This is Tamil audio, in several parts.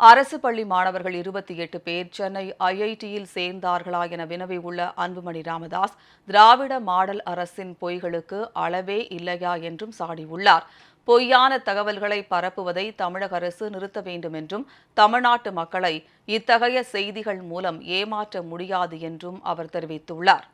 அரசு பள்ளி மாணவர்கள் இருபத்தி எட்டு பேர் சென்னை ஐஐடியில் சேர்ந்தார்களா என வினவி உள்ள அன்புமணி ராமதாஸ் திராவிட மாடல் அரசின் பொய்களுக்கு அளவே இல்லையா என்றும் சாடியுள்ளார். பொய்யான தகவல்களை பரப்புவதை தமிழக அரசு நிறுத்த வேண்டும் என்றும் தமிழ்நாட்டு மக்களை இத்தகைய செய்திகள் மூலம் ஏமாற்ற முடியாது என்றும் அவர் தெரிவித்துள்ளார்.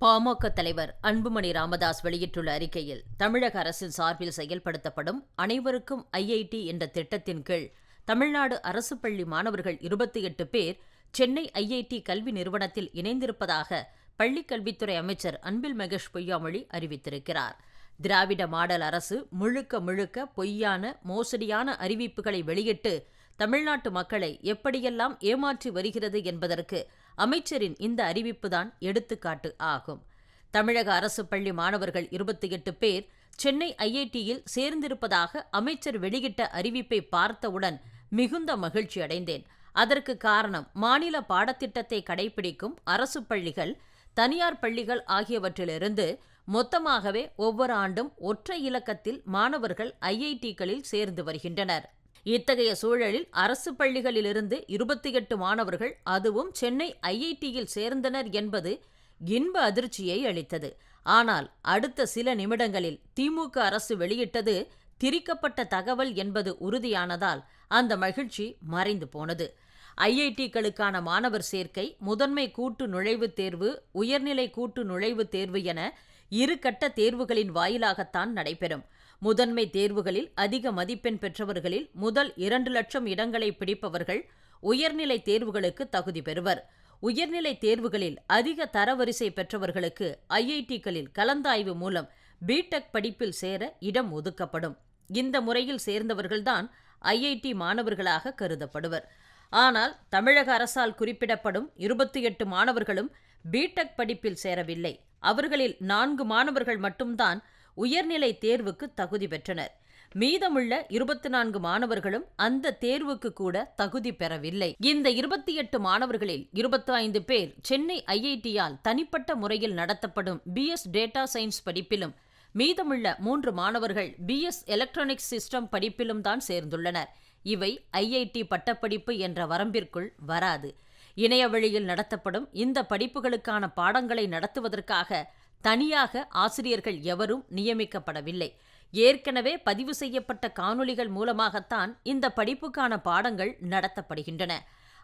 பாமக தலைவர் அன்புமணி ராமதாஸ் வெளியிட்டுள்ள அறிக்கையில் தமிழக அரசின் சார்பில் செயல்படுத்தப்படும் அனைவருக்கும் ஐஐடி என்ற திட்டத்தின் கீழ் தமிழ்நாடு அரசு பள்ளி மாணவர்கள் இருபத்தி எட்டு பேர் சென்னை ஐஐடி கல்வி நிறுவனத்தில் இணைந்திருப்பதாக பள்ளிக்கல்வித்துறை அமைச்சர் அன்பில் மகேஷ் பொய்யாமொழி அறிவித்திருக்கிறார். திராவிட மாடல் அரசு முழுக்க முழுக்க பொய்யான மோசடியான அறிவிப்புகளை வெளியிட்டு தமிழ்நாட்டு மக்களை எப்படியெல்லாம் ஏமாற்றி வருகிறது என்பதற்கு அமைச்சரின் இந்த அறிவிப்புதான் எடுத்துக்காட்டு ஆகும். தமிழக அரசு பள்ளி மாணவர்கள் இருபத்தி எட்டு பேர் சென்னை ஐஐடியில் சேர்ந்திருப்பதாக அமைச்சர் வெளியிட்ட அறிவிப்பை பார்த்தவுடன் மிகுந்த மகிழ்ச்சி அடைந்தேன். அதற்கு காரணம் மாநில பாடத்திட்டத்தை கடைபிடிக்கும் அரசு பள்ளிகள் தனியார் பள்ளிகள் ஆகியவற்றிலிருந்து மொத்தமாகவே ஒவ்வொரு ஆண்டும் ஒற்றை இலக்கத்தில் மாணவர்கள் ஐஐடிகளில் சேர்ந்து வருகின்றனர். இத்தகைய சூழலில் அரசு பள்ளிகளிலிருந்து இருபத்தி எட்டு மாணவர்கள் அதுவும் சென்னை ஐஐடியில் சேர்ந்தனர் என்பது இன்ப அதிர்ச்சியை அளித்தது. ஆனால் அடுத்த சில நிமிடங்களில் திமுக அரசு வெளியிட்டது திரிக்கப்பட்ட தகவல் என்பது உறுதியானதால் அந்த மகிழ்ச்சி மறைந்து போனது. ஐஐடிக்களுக்கான மாணவர் சேர்க்கை முதன்மை கூட்டு நுழைவுத் தேர்வு உயர்நிலை கூட்டு நுழைவுத் தேர்வு என இரு கட்ட தேர்வுகளின் வாயிலாகத்தான் நடைபெறும். முதன்மை தேர்வுகளில் அதிக மதிப்பெண் பெற்றவர்களில் முதல் இரண்டு லட்சம் இடங்களை பிடிப்பவர்கள் உயர்நிலை தேர்வுகளுக்கு தகுதி பெறுவர். உயர்நிலை தேர்வுகளில் அதிக தரவரிசை பெற்றவர்களுக்கு ஐஐடிக்களில் கலந்தாய்வு மூலம் பிடெக் படிப்பில் சேர இடம் ஒதுக்கப்படும். இந்த முறையில் சேர்ந்தவர்கள்தான் ஐஐடி மாணவர்களாக கருதப்படுவர். ஆனால் தமிழக அரசால் குறிப்பிடப்படும் இருபத்தி எட்டு மாணவர்களும் பிடெக் படிப்பில் சேரவில்லை. அவர்களில் நான்கு மாணவர்கள் மட்டும்தான் உயர்நிலை தேர்வுக்கு தகுதி பெற்றனர். மீதமுள்ள இருபத்தி நான்கு மாணவர்களும் அந்த தேர்வுக்கு கூட தகுதி பெறவில்லை. இந்த இருபத்தி எட்டு மாணவர்களில் இருபத்தி ஐந்து பேர் சென்னை ஐஐடியால் தனிப்பட்ட முறையில் நடத்தப்படும் பிஎஸ் டேட்டா சயின்ஸ் படிப்பிலும் மீதமுள்ள மூன்று மாணவர்கள் பிஎஸ் எலக்ட்ரானிக்ஸ் சிஸ்டம் படிப்பிலும் தான் சேர்ந்துள்ளனர். இவை ஐஐடி பட்டப்படிப்பு என்ற வரம்பிற்குள் வராது. இணைய வழியில் நடத்தப்படும் இந்த படிப்புகளுக்கான பாடங்களை நடத்துவதற்காக தனியாக ஆசிரியர்கள் எவரும் நியமிக்கப்படவில்லை. ஏற்கனவே பதிவு செய்யப்பட்ட காணொளிகள் மூலமாகத்தான் இந்த படிப்புக்கான பாடங்கள் நடத்தப்படுகின்றன.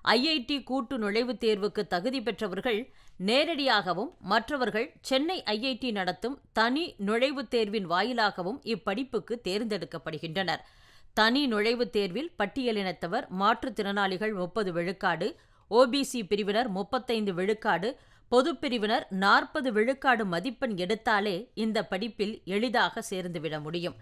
ஐஐடி கூட்டு நுழைவுத் தேர்வுக்கு தகுதி பெற்றவர்கள் நேரடியாகவும் மற்றவர்கள் சென்னை ஐஐடி நடத்தும் தனி நுழைவுத் தேர்வின் வாயிலாகவும் இப்படிப்புக்கு தேர்ந்தெடுக்கப்படுகின்றனர். தனி நுழைவுத் தேர்வில் பட்டியலினத்தவர் மாற்றுத்திறனாளிகள் முப்பது விழுக்காடு ஓபிசி பிரிவினர் முப்பத்தைந்து விழுக்காடு பொதுப்பிரிவினர் நாற்பது விழுக்காடு மதிப்பெண் எடுத்தாலே இந்த படிப்பில் எளிதாக சேர்ந்துவிட முடியும்.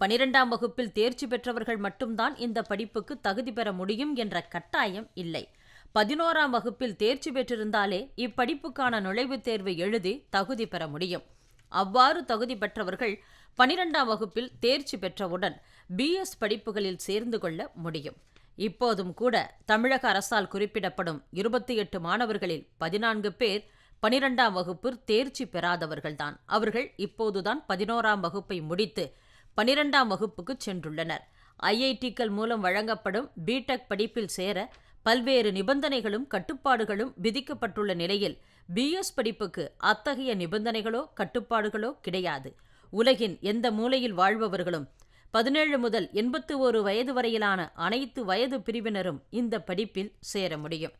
பனிரெண்டாம் வகுப்பில் தேர்ச்சி பெற்றவர்கள் மட்டும்தான் இந்த படிப்புக்கு தகுதி பெற முடியும் என்ற கட்டாயம் இல்லை. பதினோராம் வகுப்பில் தேர்ச்சி பெற்றிருந்தாலே இப்படிப்புக்கான நுழைவுத் தேர்வை எழுதி தகுதி பெற முடியும். அவ்வாறு தகுதி பெற்றவர்கள் பனிரெண்டாம் வகுப்பில் தேர்ச்சி பெற்றவுடன் பிஎஸ் படிப்புகளில் சேர்ந்து கொள்ள முடியும். இப்போதும் கூட தமிழக அரசால் குறிப்பிடப்படும் இருபத்தி எட்டு மாணவர்களில் பதினான்கு பேர் பனிரெண்டாம் வகுப்பு தேர்ச்சி பெறாதவர்கள்தான். அவர்கள் இப்போதுதான் பதினோராம் வகுப்பை முடித்து பனிரெண்டாம் வகுப்புக்கு சென்றுள்ளனர். ஐஐடிக்கள் மூலம் வழங்கப்படும் பிடெக் படிப்பில் சேர பல்வேறு நிபந்தனைகளும் கட்டுப்பாடுகளும் விதிக்கப்பட்டுள்ள நிலையில் பிஎஸ் படிப்புக்கு அத்தகைய நிபந்தனைகளோ கட்டுப்பாடுகளோ கிடையாது. உலகின் எந்த மூலையில் வாழ்பவர்களும் பதினேழு முதல் எண்பத்து ஒரு வயது வரையிலான அனைத்து வயது பிரிவினரும் இந்த படிப்பில் சேர முடியும்.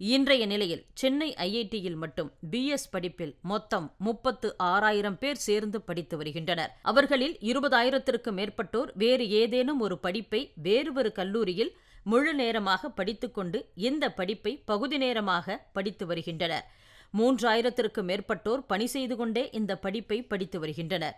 இன்றைய நிலையில் சென்னை ஐஐடியில் மட்டும் பிஎஸ் படிப்பில் மொத்தம் முப்பத்து ஆறாயிரம் பேர் சேர்ந்து படித்து வருகின்றனர். அவர்களில் இருபதாயிரத்திற்கும் மேற்பட்டோர் வேறு ஏதேனும் ஒரு படிப்பை வேறு ஒரு கல்லூரியில் முழு நேரமாக படித்துக்கொண்டு இந்த படிப்பை பகுதி நேரமாக படித்து வருகின்றனர். மூன்றாயிரத்திற்கும் மேற்பட்டோர் பணி செய்து கொண்டே இந்த படிப்பை படித்து வருகின்றனர்.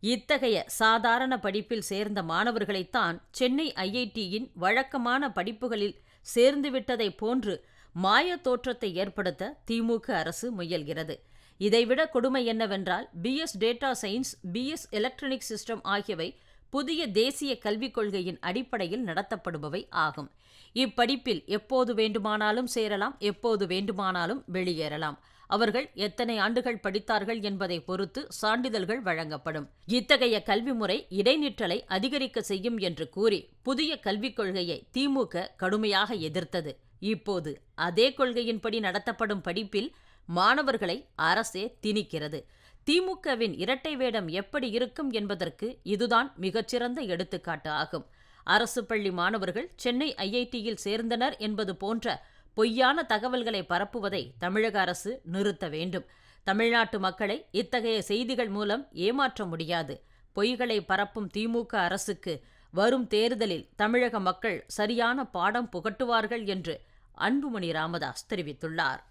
இத்தகைய சாதாரண படிப்பில் சேர்ந்த மாணவர்களைத்தான் சென்னை ஐஐடியின் வழக்கமான படிப்புகளில் சேர்ந்துவிட்டதைப் போன்று மாய தோற்றத்தை ஏற்படுத்த திமுக அரசு முயல்கிறது. இதைவிட கொடுமை என்னவென்றால் BS data science BS electronic system ஆகியவை புதிய தேசிய கல்விக் கொள்கையின் அடிப்படையில் நடத்தப்படுபவை ஆகும். இப்படிப்பில் எப்போது வேண்டுமானாலும் சேரலாம் எப்போது வேண்டுமானாலும் வெளியேறலாம். அவர்கள் எத்தனை ஆண்டுகள் படித்தார்கள் என்பதை பொறுத்து சான்றிதழ்கள் வழங்கப்படும். இத்தகைய கல்வி முறை இடைநிற்றலை அதிகரிக்க செய்யும் என்று கூறி புதிய கல்விக் கொள்கையை திமுக கடுமையாக எதிர்த்தது. இப்போது அதே கொள்கையின்படி நடத்தப்படும் படிப்பில் மாணவர்களை அரசே திணிக்கிறது. திமுகவின் இரட்டை வேடம் எப்படி இருக்கும் என்பதற்கு இதுதான் மிகச்சிறந்த எடுத்துக்காட்டு ஆகும். அரசு பள்ளி மாணவர்கள் சென்னை ஐஐடியில் சேர்ந்தனர் என்பது போன்ற பொய்யான தகவல்களை பரப்புவதை தமிழக அரசு நிறுத்த வேண்டும். தமிழ்நாட்டு மக்களை இத்தகைய செய்திகள் மூலம் ஏமாற்ற முடியாது. பொய்களை பரப்பும் திமுக அரசுக்கு வரும் தேர்தலில் தமிழக மக்கள் சரியான பாடம் புகட்டுவார்கள் என்று அன்புமணி ராமதாஸ் தெரிவித்துள்ளார்.